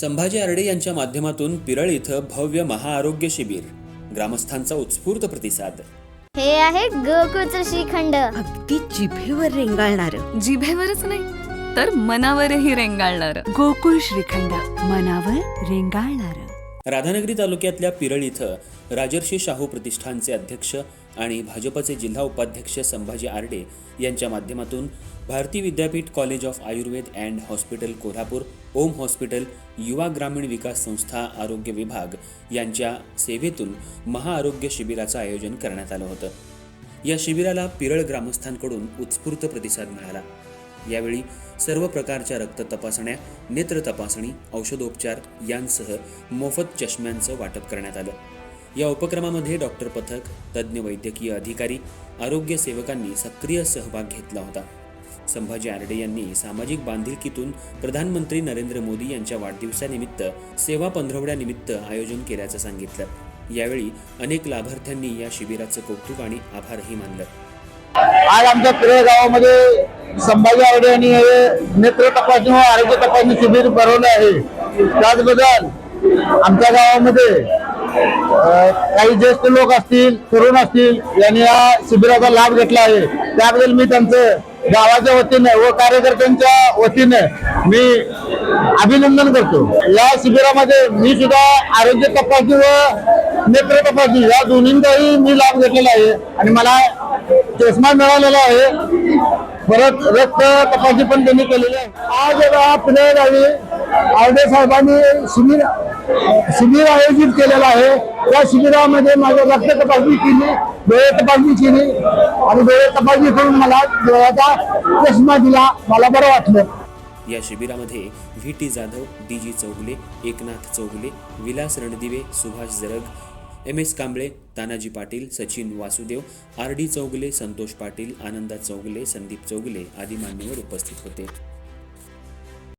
संभाजी आरडे यांच्या माध्यमातून पिरळ इथं भव्य महाआरोग्य शिबिर ग्रामस्थांचा उत्स्फूर्त प्रतिसाद. हे आहे गोकुळचं श्रीखंड. अगदी जिभेवर रेंगाळणार. जिभेवरच नाही तर मनावरही रेंगाळणार. गोकुळ श्रीखंड मनावर रेंगाळणार. राधानगरी तालुक्यातल्या पिरळ इथं राजर्षी शाहू प्रतिष्ठानचे अध्यक्ष आणि भाजपचे जिल्हा उपाध्यक्ष संभाजी आरडे यांच्या माध्यमातून Bharati Vidyapeeth college of Ayurved and hospital Kolhapur Om hospital Yuva Gramin Vikas संस्था आरोग्य विभाग यांच्या सेवेतून महाआरोग्य शिबिराचं आयोजन करण्यात आलं होतं. या शिबिराला पिरळ ग्रामस्थांकडून उत्स्फूर्त प्रतिसाद मिळाला. यावेळी सर्व प्रकारच्या रक्त तपासण्या नेत्र तपासणी औषधोपचार यांसह मोफत चष्म्यांचं वाटप करण्यात आलं. या उपक्रमामध्ये डॉक्टर पथक तज्ज्ञ वैद्यकीय अधिकारी आरोग्य सेवकांनी सक्रिय सहभाग घेतला होता. संभाजी आरडे यांनी सामाजिक बांधिलकीतून प्रधानमंत्री नरेंद्र मोदी यांच्या वाढदिवसानिमित्त सेवा पंधरवड्यानिमित्त आयोजन केल्याचं सांगितलं. यावेळी अनेक लाभार्थ्यांनी या शिबिराचं कौतुक आणि आभारही मानलं. आज आमच्या पिळे गावामध्ये संभाजी आवडे यांनी हे नेत्र तपासणी व आरोग्य तपासणी शिबिर भरवलं आहे. त्याचबद्दल आमच्या गावामध्ये काही ज्येष्ठ लोक असतील तरुण असतील यांनी या शिबिराचा लाभ घेतला आहे. त्याबद्दल मी त्यांचं गावाच्या वतीने व कार्यकर्त्यांच्या वतीने मी अभिनंदन करतो. या शिबिरामध्ये मी सुद्धा आरोग्य तपासणी व नेत्र तपासणी या दोन्हींचाही मी लाभ घेतलेला आहे. आणि मला चष्मा मिळालेला आहे. परत रक्त तपासणी पण त्यांनी केलेली आहे. आज या पुणे गावी आवडे साहेबांनी शिबिर शिबिर आयोजित केलेलं आहे. या शिबिरामध्ये माझ्या रक्त तपासणी केली डोळे तपासणी केली आणि डोळे तपासणी करून मला डोळ्याचा चष्मा दिला. मला बरं वाटलं. या शिबिरामध्ये V T Jadhav D G Chougule Eknath Chougule Vilas Randive Subhash Jarag M S Kamble Tanaji Patil Sachin Vasudev R D Chougule Santosh Patil Ananda Chougale Sandeep Chougale आदी मान्यवर उपस्थित होते.